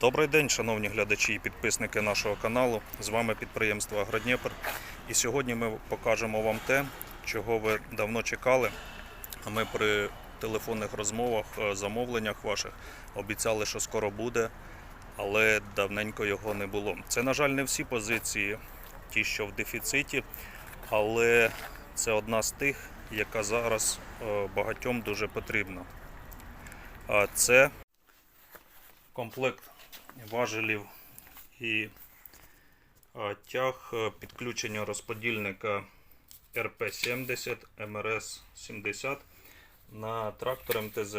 Добрий день, шановні глядачі і підписники нашого каналу. З вами підприємство Агродніпр. І сьогодні ми покажемо вам те, чого ви давно чекали. Ми при телефонних розмовах, е, замовленнях ваших обіцяли, що скоро буде, але давненько його не було. Це, на жаль, не всі позиції, ті, що в дефіциті, але це одна з тих, яка зараз е, багатьом дуже потрібна. Це комплект важелів і е, тяг е, підключення розподільника РП-70 МРС-70 на трактор МТЗ.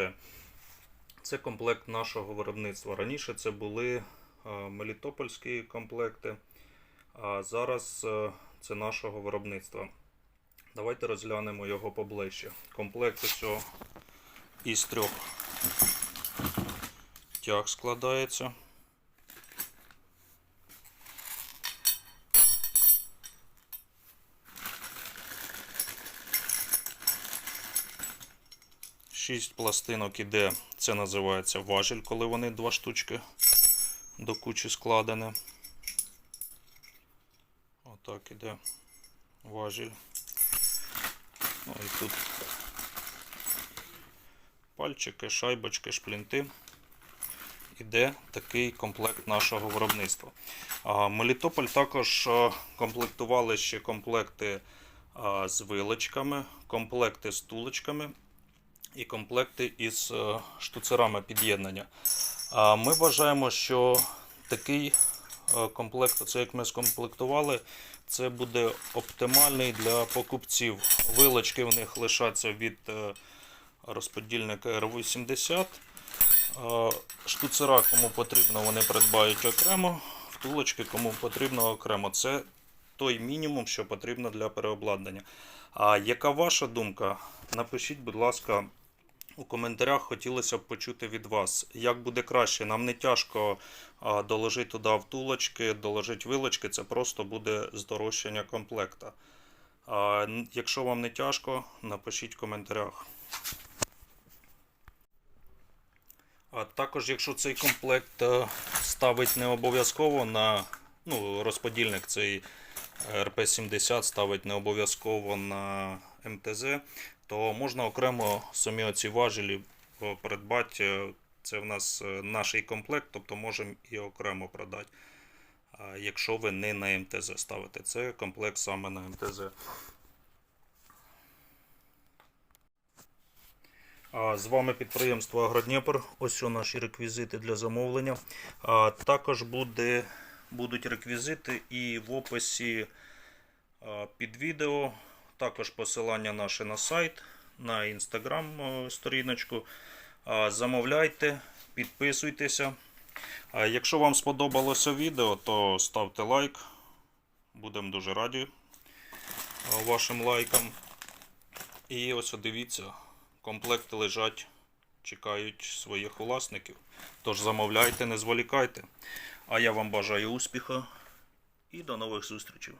Це комплект нашого виробництва. Раніше це були е, мелітопольські комплекти, а зараз це нашого виробництва. Давайте розглянемо його поближче. Комплект усього із трьох тяг складається. Шість пластинок іде, це називається важіль, коли вони два штучки до кучі складені. Отак іде важіль. Ну і тут пальчики, шайбочки, шплінти. Іде такий комплект нашого виробництва. Мелітополь також комплектували ще комплекти з вилочками, комплекти з тулочками і комплекти із штуцерами під'єднання. Ми вважаємо, що такий комплект, це як ми скомплектували, це буде оптимальний для покупців. Вилочки в них лишаться від е, розподільника R80. Штуцера, кому потрібно, вони придбають окремо, втулочки, кому потрібно окремо. Це той мінімум, що потрібно для переобладнання. А яка ваша думка? Напишіть, будь ласка, у коментарях хотілося б почути від вас, як буде краще. Нам не тяжко доложити туди втулочки, доложити вилочки, це просто буде здорожчання комплекта. Якщо вам не тяжко, напишіть в коментарях. Також, якщо цей комплект е, ставить не обов'язково на ну, розподільник цей РП-70 ставить не обов'язково на МТЗ, то можна окремо самі оці важелі е, придбати. Це в нас е, наш комплект, тобто можемо і окремо продати. Якщо ви не на МТЗ ставите, це комплект саме на МТЗ. З вами підприємство Агродніпр. Ось о наші реквізити для замовлення. Також буде, будуть реквізити і в описі під відео. Також посилання наше на сайт, на інстаграм е, сторіночку. Замовляйте, підписуйтеся. Якщо вам сподобалося відео, то ставте лайк. Будемо дуже раді вашим лайкам. І ось дивіться, комплекти лежать, чекають своїх власників. Тож замовляйте, не зволікайте. А я вам бажаю успіху і до нових зустрічей.